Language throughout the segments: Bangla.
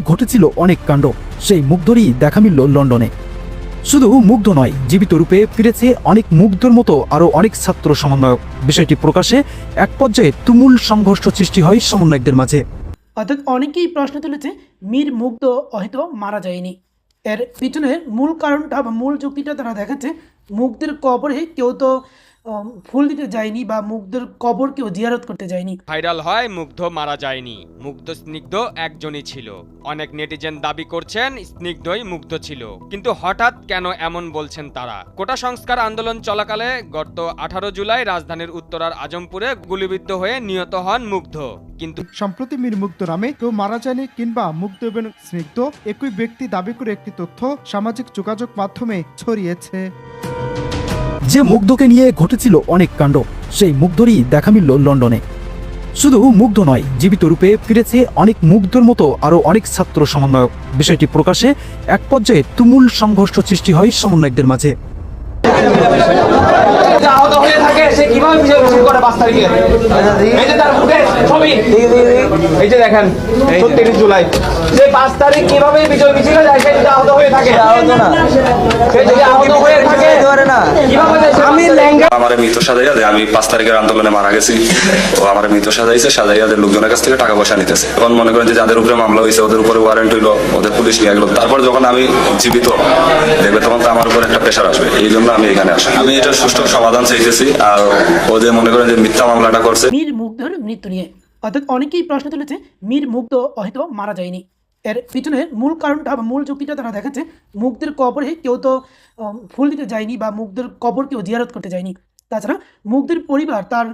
ঘটেছিল অনেক কাণ্ড। সেই মুগ্ধরই দেখা মিলল লন্ডনে। শুধু মুগ্ধ নয়, জীবিত রূপে ফিরেছে অনেক মুগ্ধর মতো আরও অনেক ছাত্র সমন্বয়ক। বিষয়টি প্রকাশে এক পর্যায়ে তুমুল সংঘর্ষ সৃষ্টি হয় সমন্বয়কদের মাঝে। অর্থাৎ অনেকেই প্রশ্ন তুলেছে, মীর মুগ্ধ হয়তো মারা যায়নি। এর পিছনে মূল কারণটা বা মূল যুক্তিটা তারা দেখাচ্ছে, মুগ্ধের কবরে কেউ তো ফুল দিতে যায়নি বা মুগ্ধের কবর কেউ জিয়ারত করতে যায়নি। ভাইরাল হয় মুগ্ধ মারা যায়নি। মুগ্ধ স্নিগ্ধ একজনই ছিল। অনেক নেটিজেন দাবি করছেন স্নিগ্ধই মুগ্ধ ছিল। কিন্তু হঠাৎ কেন এমন বলছেন তারা? কোটা সংস্কার আন্দোলন চলাকালে গত আঠারো জুলাই রাজধানীর উত্তরার আজমপুরে গুলিবিদ্ধ হয়ে নিহত হন মুগ্ধ। কিন্তু সম্প্রতি মীর মুগ্ধ নামে কেউ মারা যায়নি কিংবা মুগ্ধ এবং স্নিগ্ধ একই ব্যক্তি দাবি করে একটি তথ্য সামাজিক যোগাযোগ মাধ্যমে ছড়িয়েছে। যে মুগ্ধকে নিয়ে ঘটেছিল অনেক কাণ্ড, সেই মুগ্ধরই দেখা মিলল লন্ডনে। শুধু মুগ্ধ নয়, জীবিত রূপে ফিরেছে অনেক মুগ্ধর মতো আরও অনেক ছাত্র সমন্বয়ক। বিষয়টি প্রকাশে এক পর্যায়ে তুমুল সংঘর্ষ সৃষ্টি হয় সমন্বয়কদের মাঝে। থাকে, সে কীভাবে করে ছবি। এই যে দেখেন ছত্রিশ জুলাই। যে পাঁচ তারিখ কীভাবে বিজয় মিছিলে যায় সে যদি আহত হয়ে থাকে সে যদি আহত হয়ে থাকে কীভাবে যায় সে আমি লেঙ্গা আমার মৃত সাজাইয়া দেয় আমি পাঁচ তারিখের আন্দোলনে মারা গেছি। ও আমার মৃত সাজাইছে সাজাইয়াদের লোকজনের কাছ থেকে টাকা পয়সা নিতেছে। এখন মনে করেন যে যাদের উপরে মামলা হয়েছে ওদের উপরে ওয়ারেন্ট হইল ওদের পুলিশ নিয়ে গেলো। তারপর যখন আমি জীবিত দেখবে তখন তো আমার উপর একটা প্রেশার আসবে। এই জন্য আমি এখানে আসি। আমি এটা সুষ্ঠু সমাধান চাইতেছি। আর ও যে মনে করেন যে মিথ্যা মামলাটা করছে মীর মুগ্ধর মৃত্যু নিয়ে অর্থাৎ অনেকেই প্রশ্ন তুলেছে, মীর মুগ্ধ হয়তো মারা যায়নি। এর পিছনে মূল কারণটা বা মূল যুক্তিটা তারা দেখাচ্ছে, মুগ্ধের কবরে কেউ তো ফুল দিতে যায়নি বা মুগ্ধের কবর কেউ জিয়ারত করতে যায়নি। তাছাড়া মুগ্ধের পরিবার তার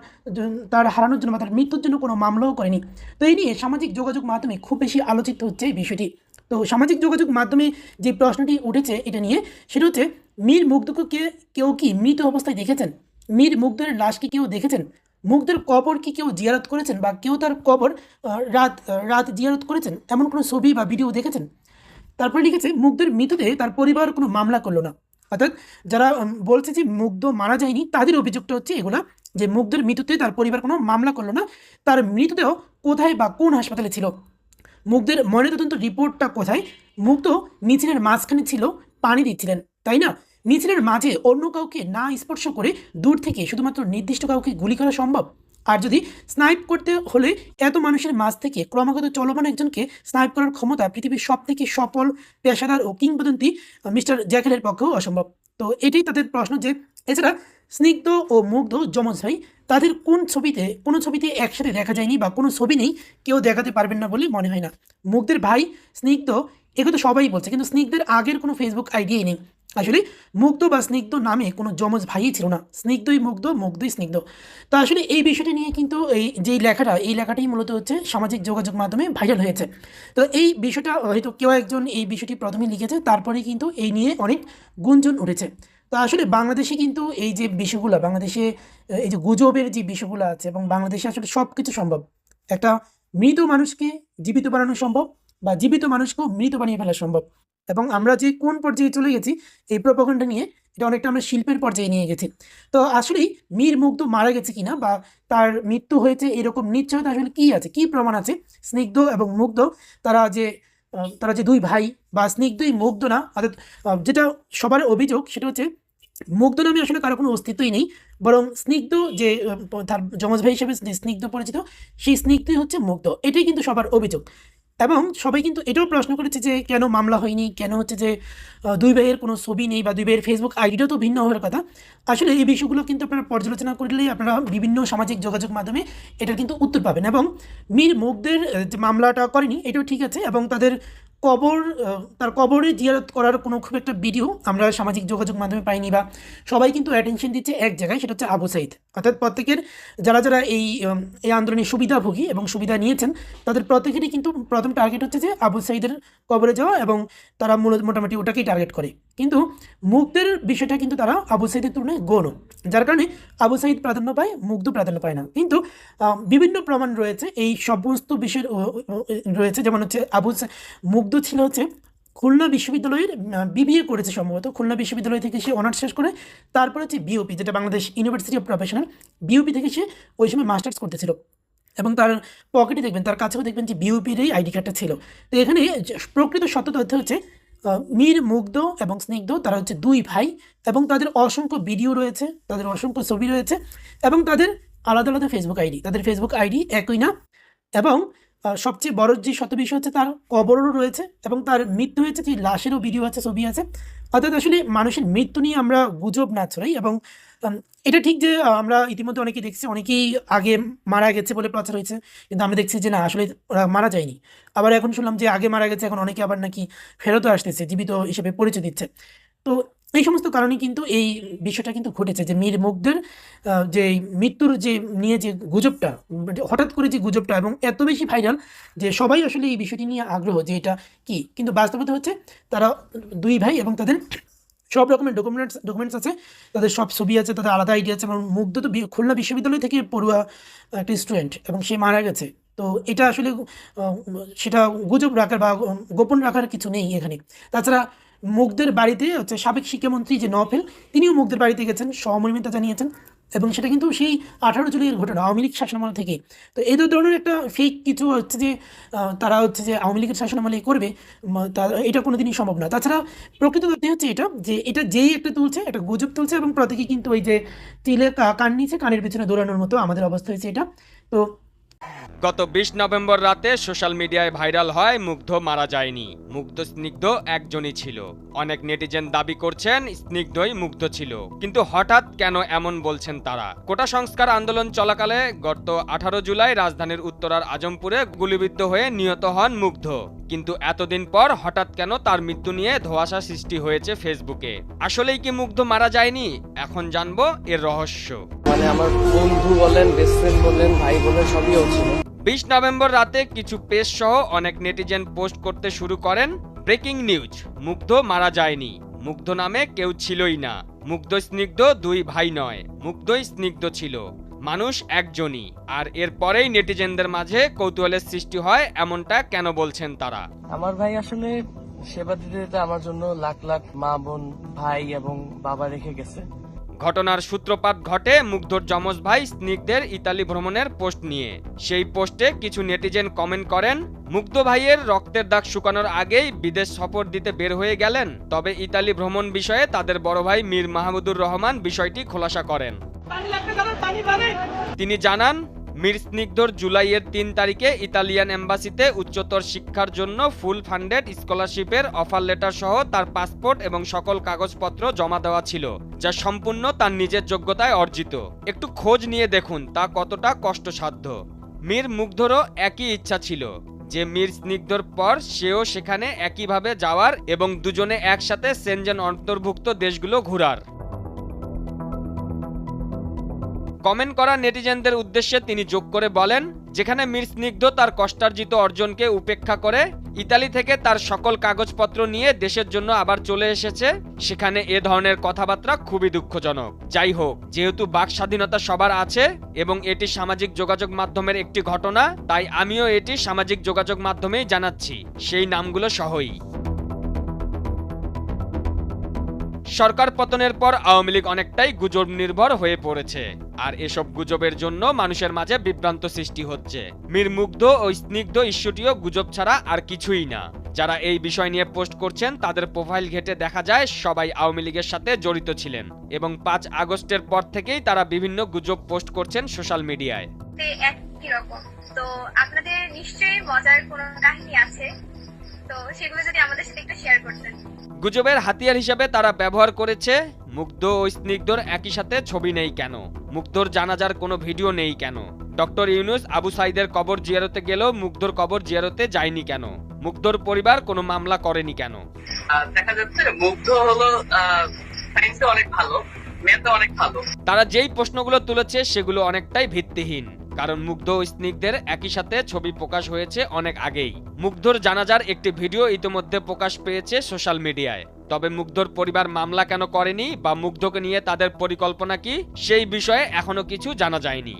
তার হারানোর জন্য বা তার মৃত্যুর জন্য কোনো মামলাও করেনি। তো এই নিয়ে সামাজিক যোগাযোগ মাধ্যমে খুব বেশি আলোচিত হচ্ছে এই বিষয়টি। তো সামাজিক যোগাযোগ মাধ্যমে যে প্রশ্নটি উঠেছে এটা নিয়ে, সেটা হচ্ছে, মীর মুগ্ধকে কেউ কি মৃত অবস্থায় দেখেছেন? মীর মুগ্ধের লাশ কি কেউ দেখেছেন? মুগ্ধের কবর কি কেউ জিয়ারত করেছেন বা কেউ তার কবর রাত রাত জিয়ারত করেছেন? এমন কোনো ছবি বা ভিডিও দেখেছেন? তারপরে লিখেছে, মুগ্ধের মৃতদেহে তার পরিবার কোনো মামলা করল না। অর্থাৎ যারা বলছে যে মুগ্ধ মারা যায়নি, তাদের অভিযোগটা হচ্ছে এগুলা, যে মুগ্ধের মৃত্যুতে তার পরিবার কোনো মামলা করল না, তার মৃতদেহ কোথায় বা কোন হাসপাতালে ছিল? মুগ্ধের ময়নাতদন্ত রিপোর্টটা কোথায়? মুগ্ধ মিছিলের মাঝখানে ছিল, পানি দিচ্ছিলেন, তাই না? মিছিলের মাঝে অন্য কাউকে না স্পর্শ করে দূর থেকে শুধুমাত্র নির্দিষ্ট কাউকে গুলি করা সম্ভব? আর যদি স্নাইপ করতে হলে এত মানুষের মাঝ থেকে ক্রমাগত চলমান একজনকে স্নাইপ করার ক্ষমতা পৃথিবীর সব থেকে সফল পেশাদার ও কিংবদন্তি মিস্টার জ্যাকেলের পক্ষেও অসম্ভব। তো এটাই তাদের প্রশ্ন যে, এছাড়া স্নিগ্ধ ও মুগ্ধ যমজ ভাই, তাদের কোন ছবিতে, কোনো ছবিতে একসাথে দেখা যায়নি বা কোনো ছবি নেই কেউ দেখাতে পারবেন না বলে মনে হয় না। মুগ্ধের ভাই, স্নিগ্ধ এগুলো তো সবাই বলছে, কিন্তু স্নিগ্ধের আগের কোনো ফেসবুক আইডিয়াই নেই। আসলে মুগ্ধ বা স্নিগ্ধ নামে কোনো যমজ ভাইই ছিল না। স্নিগ্ধই মুগ্ধ, মুগ্ধই স্নিগ্ধ। তো আসলে এই বিষয়টি নিয়ে কিন্তু এই যে লেখাটা, এই লেখাটাই মূলত হচ্ছে সামাজিক যোগাযোগ মাধ্যমে ভাইরাল হয়েছে। তো এই বিষয়টা হয়তো কেউ একজন এই বিষয়টি প্রথমে লিখেছে তারপরে কিন্তু এই নিয়ে অনেক গুঞ্জন উঠেছে। তো আসলে বাংলাদেশে কিন্তু এই যে বিষয়গুলো, বাংলাদেশে এই যে গুজবের যে বিষয়গুলো আছে এবং বাংলাদেশে আসলে সব কিছু সম্ভব। একটা মৃত মানুষকে জীবিত বানানো সম্ভব বা জীবিত মানুষকেও মৃত বানিয়ে ফেলা সম্ভব। এবং আমরা যে কোন পর্যায়ে চলে গেছি, এই প্রপাগণ্ডা নিয়ে এটা অনেকটা আমরা শিল্পের পর্যায়ে নিয়ে গেছি। তো আসলেই মীর মুগ্ধ মারা গেছে কিনা বা তার মৃত্যু হয়েছে এরকম নিশ্চয়তা আসলে কী আছে? কী প্রমাণ আছে? স্নিগ্ধ এবং মুগ্ধ, তারা যে তারা যে দুই ভাই বা স্নিগ্ধই মুগ্ধ না, অর্থাৎ যেটা সবার অভিযোগ সেটা হচ্ছে মুগ্ধ নামে আসলে কারও কোনো অস্তিত্বই নেই। বরং স্নিগ্ধ যে তার যমজ ভাই হিসেবে স্নিগ্ধ পরিচিত, সেই স্নিগ্ধই হচ্ছে মুগ্ধ। এটাই কিন্তু সবার অভিযোগ। এবং সবাই কিন্তু এটাও প্রশ্ন করেছে যে কেন মামলা হয়নি কেন হচ্ছে যে দুই ভাইয়ের কোনো ছবি নেই বা দুই ভাইয়ের ফেসবুক আইডিটাও তো ভিন্ন হওয়ার কথা। আসলে এই বিষয়গুলো কিন্তু আপনারা পর্যালোচনা করলেই আপনারা বিভিন্ন সামাজিক যোগাযোগ মাধ্যমে এটার কিন্তু উত্তর পাবেন এবং মীর আহ, যে মামলাটা করেনি এটাও ঠিক আছে এবং তাদের কবর তার কবরে জিয়ারত করার কোনো খুব একটা ভিডিও আমরা সামাজিক যোগাযোগ মাধ্যমে পাইনি বা সবাই কিন্তু অ্যাটেনশন দিচ্ছে এক জায়গায় সেটা হচ্ছে আবু সাইদ। অর্থাৎ প্রত্যেকের যারা যারা এই এই আন্দোলনে সুবিধাভোগী এবং সুবিধা নিয়েছেন, তাদের প্রত্যেকেরই কিন্তু প্রথম টার্গেট হচ্ছে যে আবু সাইদের কবরে যাওয়া এবং তারা মূলত মোটামুটি ওটাকেই টার্গেট করে। কিন্তু মুগ্ধের বিষয়টা কিন্তু তারা আবু সাইদের তুলনায় গৌণ, যার কারণে আবু সাইদ প্রাধান্য পায়, মুগ্ধ প্রাধান্য পায় না। কিন্তু বিভিন্ন প্রমাণ রয়েছে, এই সমস্ত বিষয়ের রয়েছে। যেমন হচ্ছে আবু মুগ্ধ ছিল হচ্ছে খুলনা বিশ্ববিদ্যালয়ের বিবিএ করেছে সম্ভবত। খুলনা বিশ্ববিদ্যালয় থেকে সে অনার্স শেষ করে, তারপরে হচ্ছে বিওপি যেটা Bangladesh university of professional BOP থেকে সে ওই সময় মাস্টার্স করতেছিল। এবং তার পকেটে দেখবেন, তার কাছেও দেখবেন যে বিওপির এই আইডি কার্ডটা ছিল। তো এখানে প্রকৃত সত্য তথ্য হচ্ছে মীর, মুগ্ধ এবং স্নিগ্ধ, তারা হচ্ছে দুই ভাই এবং তাদের অসংখ্য ভিডিও রয়েছে, তাদের অসংখ্য ছবি রয়েছে এবং তাদের আলাদা আলাদা ফেসবুক আইডি, তাদের ফেসবুক আইডি একই না। এবং সবচেয়ে বড় যে সত্য বিষয় হচ্ছে তার কবরও রয়েছে এবং তার মৃত্যু হয়েছে, যে লাশেরও ভিডিও আছে, ছবি আছে। অর্থাৎ আসলে মানুষের মৃত্যু নিয়ে আমরা গুজব না ছড়াই এবং এটা ঠিক যে আমরা ইতিমধ্যে অনেকেই দেখছি, অনেকেই আগে মারা গেছে বলে প্রচার হয়েছে, কিন্তু আমরা দেখছি যে না, আসলে ওরা মারা যায়নি। আবার এখন শুনলাম যে আগে মারা গেছে, এখন অনেকে আবার নাকি ফেরতও আসতেছে, জীবিত হিসেবে পরিচয় দিচ্ছে। তো এই সমস্ত কারণে কিন্তু এই বিষয়টা কিন্তু ঘটেছে যে মীর মুগ্ধের যে মৃত্যুর যে নিয়ে যে গুজবটা মানে হঠাৎ করে যে গুজবটা এবং এত বেশি ভাইরাল যে সবাই আসলে এই বিষয়টি নিয়ে আগ্রহ যে এটা কি। কিন্তু বাস্তবতা হচ্ছে তারা দুই ভাই এবং তাদের সব রকমের ডকুমেন্টস ডকুমেন্টস আছে, তাদের সব ছবি আছে, তাদের আলাদা আইডিয়া আছে এবং মুগ্ধ তো খুলনা বিশ্ববিদ্যালয় থেকে পড়ুয়া একটা স্টুডেন্ট এবং সে মারা গেছে। তো এটা আসলে সেটা গুজব রাখার বা গোপন রাখার কিছু নেই এখানে। তাছাড়া মুগ্ধের বাড়িতে হচ্ছে সাবেক শিক্ষামন্ত্রী যে নফেল তিনিও মুগ্ধের বাড়িতে গেছেন সহমর্মিতা জানিয়েছেন, এবং সেটা কিন্তু সেই আঠারো জুলাইয়ের ঘটনা, আওয়ামী লীগ শাসনামল থেকে। তো এই ধরনের একটা ফেক কিছু হচ্ছে যে তারা হচ্ছে যে আওয়ামী লীগের শাসনামলে করবে এটা কোনোদিনই সম্ভব না। তাছাড়া প্রকৃত তথ্য হচ্ছে এটা, যে এটা যেই একটা তুলছে, একটা গুজব তুলছে, এবং প্রত্যেকে কিন্তু ওই যে তিলে কান নিচে কানের পিছনে দৌড়ানোর মতো আমাদের অবস্থা হয়েছে এটা। তো গত বিশ নভেম্বর রাতে সোশ্যাল মিডিয়ায় ভাইরাল হয়, মুগ্ধ মারা যায়নি। মুগ্ধ, স্নিগ্ধ একজনই ছিল। অনেক নেটিজেন দাবি করছেন, স্নিগ্ধই মুগ্ধ ছিল। কিন্তু হঠাৎ কেন এমন বলছেন তারা? কোটা সংস্কার আন্দোলন চলাকালে গত আঠারো জুলাই রাজধানীর উত্তরার আজমপুরে গুলিবিদ্ধ হয়ে নিহত হন মুগ্ধ। কিন্তু এতদিন পর হঠাৎ কেন তার মৃত্যু নিয়ে ধোঁয়াশা সৃষ্টি হয়েছে ফেসবুকে? আসলেই কি মুগ্ধ মারা যায়নি? এখন জানব এর রহস্য। মানে আমার বন্ধু বলেন বেস্ট ফ্রেন্ড বলেন ভাই বলেন সবই ছিল। বিশ নভেম্বর রাতে কিছু পেজ সহ অনেক নেটিজেন পোস্ট করতে শুরু করেন ব্রেকিং নিউজ মুগ্ধ মারা যায়নি। মুগ্ধ নামে কেউ ছিলই না। মুগ্ধ স্নিগ্ধ দুই ভাই নয়। মুগ্ধই স্নিগ্ধ ছিল। মানুষ একজনই। আর এরপরেই নেটিজেনদের মাঝে কৌতূহলের সৃষ্টি হয় এমনটা কেন বলছেন তারা? আমার ভাই আসলে সেবা দিতে দিতে আমার জন্য লাখ লাখ মা বোন ভাই এবং বাবা রেখে গেছে। ঘটনার সূত্রপাত ঘটে মুগ্ধর যমজ ভাই স্নিগ্ধের ইতালি ভ্রমণের পোস্ট নিয়ে। সেই পোস্টে কিছু নেটিজেন কমেন্ট করেন মুগ্ধ ভাইয়ের রক্তের দাগ শুকানোর আগেই বিদেশ সফর দিতে বের হয়ে গেলেন তবে ইতালি ভ্রমণ বিষয়ে তাদের বড় ভাই মীর মাহমুদুর রহমান বিষয়টি খোলাসা করেন। তিনি জানান মীর স্নিগ্ধর জুলাইয়ের তিন তারিখে ইতালিয়ান এম্বাসিতে উচ্চতর শিক্ষার জন্য ফুল ফান্ডেড স্কলারশিপের অফার লেটার সহ তার পাসপোর্ট এবং সকল কাগজপত্র জমা দেওয়া ছিল, যা সম্পূর্ণ তার নিজের যোগ্যতায় অর্জিত। একটু খোঁজ নিয়ে দেখুন তা কতটা কষ্টসাধ্য। মীর মুগ্ধরও একই ইচ্ছা ছিল, যে মীর স্নিগ্ধর পর সেও সেখানে একইভাবে যাওয়ার এবং দুজনে একসাথে সেনজেন অন্তর্ভুক্ত দেশগুলো ঘোরার। কমেন্ট করা নেটিজেনদের উদ্দেশ্যে তিনি যোগ করে বলেন, যেখানে মীর স্নিগ্ধ তার কষ্টার্জিত অর্জনকে উপেক্ষা করে, ইতালি থেকে তার সকল কাগজপত্র নিয়ে দেশের জন্য আবার চলে এসেছে, সেখানে এ ধরনের কথাবার্তা খুবই দুঃখজনক। যাই হোক, যেহেতু বাক স্বাধীনতা সবার আছে এবং এটি সামাজিক যোগাযোগ মাধ্যমের একটি ঘটনা, তাই আমিও এটি সামাজিক যোগাযোগ মাধ্যমেই জানাচ্ছি। সেই নামগুলো সহই। সরকার পতনের পর আওয়ামী লীগ অনেকটাই গুজব নির্ভর হয়ে পড়েছে। আর এসব গুজবের জন্য মানুষের মাঝে বিভ্রান্ত সৃষ্টি হচ্ছে। মীর মুগ্ধ ও স্নিগ্ধ ইস্যুটিও গুজব ছাড়া আর কিছুই না। যারা এই বিষয় নিয়ে পোস্ট করছেন, তাদের প্রোফাইল ঘেটে দেখা যায় সবাই আওয়ামী লীগের সাথে জড়িত ছিলেন এবং পাঁচ আগস্টের পর থেকেই তারা বিভিন্ন গুজব পোস্ট করছেন সোশ্যাল মিডিয়ায়। তে আপনাদের নিশ্চয়ই মজার কাহিনী আছে। তো সেগুলো যদি আমাদের সাথে একটু শেয়ার করতেন। গুজবের হাতিয়ার হিসেবে তারা ব্যবহার করেছে মুগ্ধ ও স্নিগ্ধর একই সাথে ছবি নেই কেন? মুগ্ধর জানাজার কোনো ভিডিও নেই কেন? ডক্টর ইউনুস আবু সাইদের কবর জিয়ারতে গেলেও মুগ্ধর কবর জিয়ারতে যায়নি কেন? মুগ্ধর পরিবার কোনো মামলা করেনি কেন? দেখা যাচ্ছে মুগ্ধ হলো অনেক ভালো অনেক ভালো। তারা যেই প্রশ্নগুলো তুলেছে সেগুলো অনেকটাই ভিত্তিহীন। কারণ মুগ্ধ স্নিগ্ধের একই সাথে ছবি প্রকাশ হয়েছে অনেক আগেই। মুগ্ধর জানাজার একটি ভিডিও ইতিমধ্যে প্রকাশ পেয়েছে সোশ্যাল মিডিয়ায়। তবে মুগ্ধর পরিবার মামলা কেন করেনি বা মুগ্ধকে নিয়ে তাদের পরিকল্পনা কি, সেই বিষয়ে এখনও কিছু জানা যায়নি।